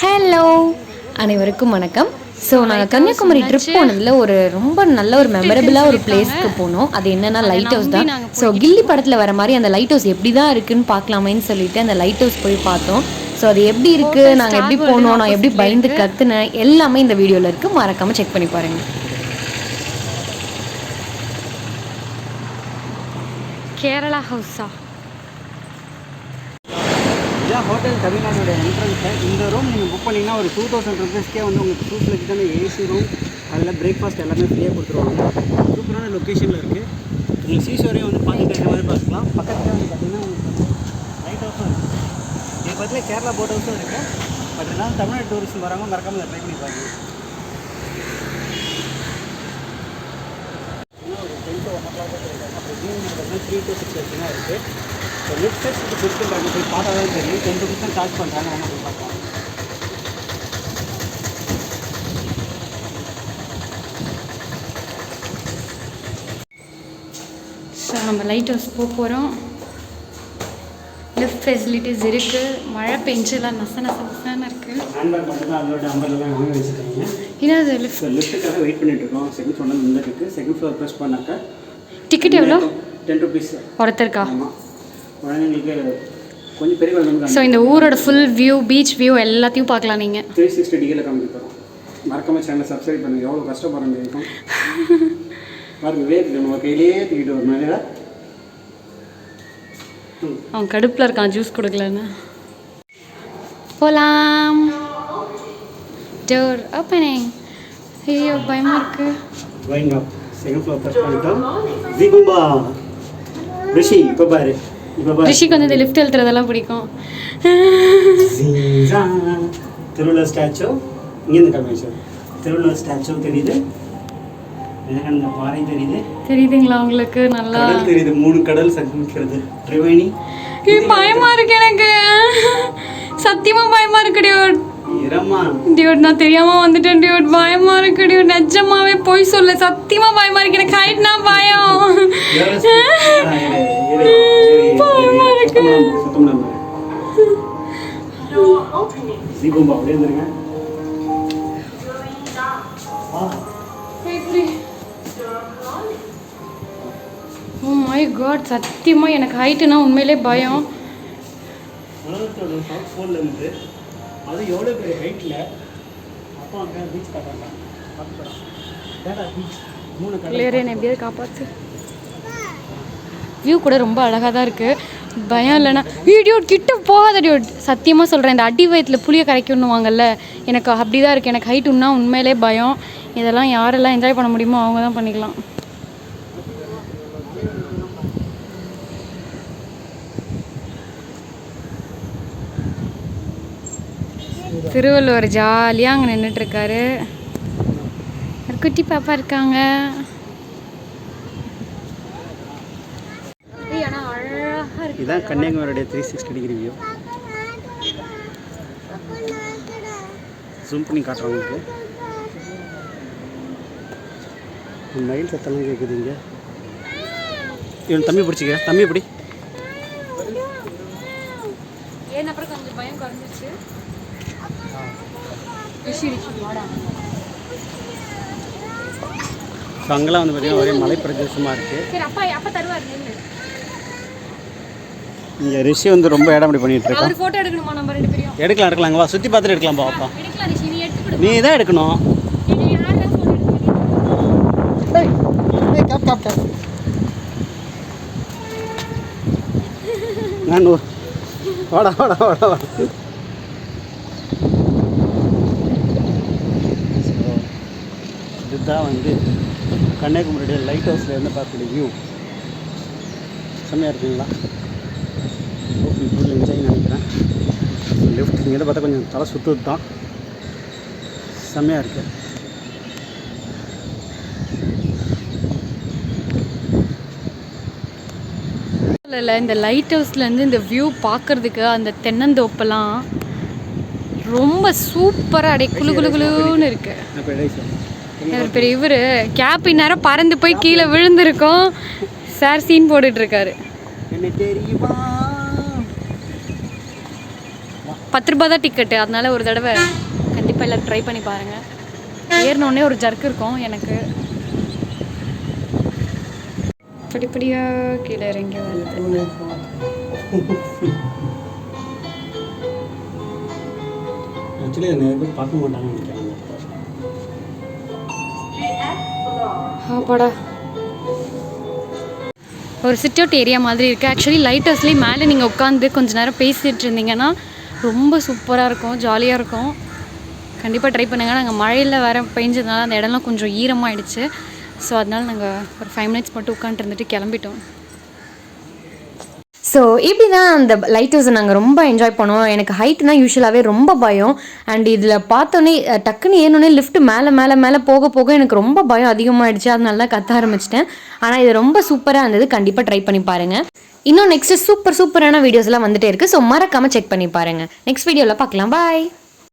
Hello அனைவருக்கும் வணக்கம். So நாங்கள் கன்னியாகுமரி ட்ரிப் போனதில் ஒரு ரொம்ப நல்ல ஒரு மெமரபிளாக ஒரு பிளேஸ்க்கு போனோம். அது என்னன்னா லைட் ஹவுஸ் தான். ஸோ கில்லி படத்தில் வர மாதிரி அந்த லைட் ஹவுஸ் எப்படி தான் இருக்குன்னு பார்க்கலாமேன்னு சொல்லிட்டு அந்த லைட் ஹவுஸ் போய் பார்த்தோம். ஸோ அது எப்படி இருக்கு? நாங்கள் எப்படி போனோம்? நான் எப்படி பயந்து கத்துனேன்? எல்லாமே இந்த வீடியோவில் இருக்கு. மறக்காம செக் பண்ணி பாருங்க. கேரளா ஹவுஸா இதான் ஹோட்டல் தமிழ்நாடோட என்ட்ரன்ஸு இந்த ரூம் நீங்கள் புக் பண்ணிங்கன்னா ஒரு டூ தௌசண்ட் ருபீஸ்க்கே வந்து உங்களுக்கு டூ ஃப்ளெக்ஸான ஏசி ரூம் அதில் பிரேக்ஃபாஸ்ட் எல்லாமே ஃப்ரீயாக கொடுத்துருவாங்க. சூப்பரான லொக்கேஷனில் இருக்குது நீங்கள் சீஷோரையும் வந்து பார்த்துட்டு இருக்க மாதிரி பார்க்கலாம் பக்கத்தில் வந்து பார்த்தீங்கன்னா உங்களுக்கு லைட் ஹவுஸும் இருக்குது இது பக்கத்தில் கேரளா போட் ஹவுஸும் இருக்குது பட் இருந்தாலும் தமிழ்நாடு டூரிஸ்ட் வராங்க மறக்காமல் இதை ட்ரை பண்ணி பாருங்க. ஒரு ten to one o'clock அப்புறம் ஈவினிங் பார்த்தீங்கன்னா த்ரீ டு சிக்ஸ் வரைக்கும் தான் இருக்குது நெட் செட்ஸ்க்கு கொடுத்துருக்காங்க போய் பார்த்தா தான் தெரியும். டென் ருபீஸ் தான் சார்ஜ் பண்ணுறாங்க நம்ம போய் பார்க்கலாம். ஸோ நம்ம லைட் ஹவுஸ் போக போகிறோம் லிஃப்ட் ஃபெசிலிட்டிஸ் இருக்குது மழை பெஞ்செல்லாம் நச நச நசன்னு இருக்குது வச்சுருக்காங்க. என்னது லிஃப்ட் லிஃப்ட்டுக்காக வெயிட் பண்ணிட்டு இருக்கோம். Second floor second floor press பண்ணாக்கா டிக்கெட் எவ்வளோ? டென் ருபீஸ் ஒருத்தருக்கா? ஆமாம் குழந்தைங்களுக்கு கொஞ்சம் பெரிய ஸோ இந்த ஊரோட ஃபுல் வியூ பீச் வியூ எல்லாத்தையும் பார்க்கலாம் நீங்கள் த்ரீ சிக்ஸ்டி டிகிரியில் காமிக்க தரோம் மறக்காம சேனலை சப்ஸ்கிரைப் பண்ணுங்க. எவ்வளோ கஷ்டப்படுற இருக்கும் பாருங்க வேர்க்கு நம்ம கையிலேயே தூக்கிட்டு வர மேலே அவன் கடுப்பில் இருக்கான் ஜூஸ் கொடுக்கலன்னு. போகலாம் டோர் ஓப்பனிங் ஐயோ பயமாக இருக்குது வைங்க செகண்ட் ஃப்ளோர் ப்ரெஸ் பண்ணிட்டோம். ஜிகும்பா ரிஷி இப்போ பாரு. ரிஷிக்கு வந்து இந்த லிஃப்ட் எழுத்துறதெல்லாம் பிடிக்கும். திருவள்ளுவர் ஸ்டாச்சு இங்கேருந்து காமிச்சு திருவள்ளுவர் ஸ்டாச்சு தெரியுது? விவேகானந்த பாறை தெரியுது. தெரியுதுங்களா உங்களுக்கு? நல்லா தெரியுது மூணு கடல் சங்கமிக்கிறது. திரிவேணி பயமா இருக்கு எனக்கு. சத்தியமா பயமா இருக்கு டியூட் நான் தெரியாம வந்துட்டேன் டியூட். பயமா இருக்கு டியூட். நிஜமாவே போய் சொல்ல. சத்தியமா பயமா இருக்கு. எனக்கு ஹைட்னா பயம். பயமா இருக்கு. ஓ மை காட் சத்தியமா எனக்கு ஹைட்டுனா உண்மையிலே பயம். அது எவ்வளோ பெரிய ஹைட்டில் அப்பா அங்கே பீச் காட்டுறாங்க. பீச் மூணு பிள்ளையரே என்னை எப்படியாவது காப்பாத்து. வியூ கூட ரொம்ப அழகாக தான் இருக்குது பயம் இல்லைன்னா வீடியோ கிட்ட போகாத டியூட் சத்தியமாக சொல்கிறேன் இந்த அடி வயத்தில் புளியை கரைக்கணுவாங்கல்ல எனக்கு அப்படி தான் இருக்குது எனக்கு ஹைட் உண்ணா உண்மையிலே பயம். இதெல்லாம் யாரெல்லாம் என்ஜாய் பண்ண முடியுமோ அவங்க தான் பண்ணிக்கலாம். திருவள்ளுவர் ஜாலியாக அங்கே நின்றுட்டுருக்காரு குட்டி பாப்பா இருக்காங்க. அழகாக இதுதான் கன்னியாகுமரியுடைய three sixty degree view zoom பண்ணி காட்டுறேன் உங்களுக்கு. மயில் சத்தெல்லாம் கேட்குது இங்கே. இவன் தம்பி பிடிச்சிக்க. தம்பி பிடி ஏன் அப்புறம் கொஞ்சம் பயம் குறைஞ்சிச்சு ரிஷி ரிஷி வாடா ஸோ அங்கெல்லாம் வந்து பார்த்தீங்கன்னா ஒரே மலை பிரதேசமாக இருக்குது சரி அப்பா அப்பா தருவார் நில்லு இங்கே ரிஷி வந்து ரொம்ப இடம் அப்படி பண்ணிட்டு பேரையும் எடுக்கலாம் எடுக்கலாம் வா சுற்றி பார்த்துட்டு எடுக்கலாம் பாப்பா எடுக்கலாம் ரிஷி நீ தான் எடுக்கணும் நான் வாடா வாடா வாடா வாடா இதுதான் வந்து கன்னியாகுமரியுடைய லைட் ஹவுஸில் இருந்து பார்க்கக்கூடிய வியூ செம்மையாக இருக்குங்களா? ஓகே ஃபுல் என்ஜாய் நினைக்கிறேன். லிஃப்ட் இங்கே பார்த்தா கொஞ்சம் தலை சுற்றுது தான். செம்மையாக இருக்குது இல்லை இந்த லைட் ஹவுஸ்லேருந்து இந்த வியூ பார்க்கறதுக்கு அந்த தென்னந்தோப்பெல்லாம் ரொம்ப சூப்பராக அப்படியே குளு குளு குளுன்னு இருக்கு. அப்போ ரைஸ் இவர் பெரிய இவர். கேப் இந்நேரம் பறந்து போய் கீழே விழுந்திருக்கோம். சார் சீன் தெரியுமா? பத்து ரூபா தான் டிக்கெட்டு அதனால ஒரு தடவை கண்டிப்பாக எல்லோரும் ட்ரை பண்ணி பாருங்கள் ஏறினோடனே ஒரு ஜர்க் இருக்கும் எனக்கு. படிப்படியாக கீழே இறங்கி வருது ஆக்சுவலி நிறைய பேர் பார்க்க மாட்டாங்கன்னு நினைக்கிறாங்க ஆப்பாடா ஒரு சிட் அவுட் ஏரியா மாதிரி இருக்குது ஆக்சுவலி லைட் ஹவுஸ்லேயே மேலே நீங்கள் உட்காந்து கொஞ்சம் நேரம் பேசிகிட்டு இருந்தீங்கன்னா ரொம்ப சூப்பராக இருக்கும் ஜாலியாக இருக்கும். கண்டிப்பாக ட்ரை பண்ணுங்கள் நாங்கள் மழையில் வேறு பெஞ்சதுனால அந்த இடம்லாம் கொஞ்சம் ஈரமாயிடுச்சு. ஸோ அதனால் நாங்கள் ஒரு ஃபைவ் மினிட்ஸ் மட்டும் உட்காந்துட்டு இருந்துட்டு கிளம்பிட்டோம். ஸோ இப்படி தான் அந்த லைட் ஹவுஸை நாங்கள் ரொம்ப என்ஜாய் பண்ணோம் எனக்கு ஹைட்னா யூஸ்வலாகவே ரொம்ப பயம். அண்ட் இதில் பார்த்தோன்னே டக்குன்னு ஏனோடனே லிஃப்ட் மேலே மேலே மேலே போக போக எனக்கு ரொம்ப பயம் அதிகமாகிடுச்சு அதனால தான் கத்த ஆரம்பிச்சிட்டேன். ஆனால் இது ரொம்ப சூப்பராக இருந்தது. கண்டிப்பாக ட்ரை பண்ணி பாருங்கள் இன்னும் நெக்ஸ்ட் சூப்பர் சூப்பரான வீடியோஸ்லாம் வந்துட்டே இருக்குது ஸோ மறக்காமல் செக் பண்ணி பாருங்கள் நெக்ஸ்ட் வீடியோவில் பார்க்கலாம். பாய்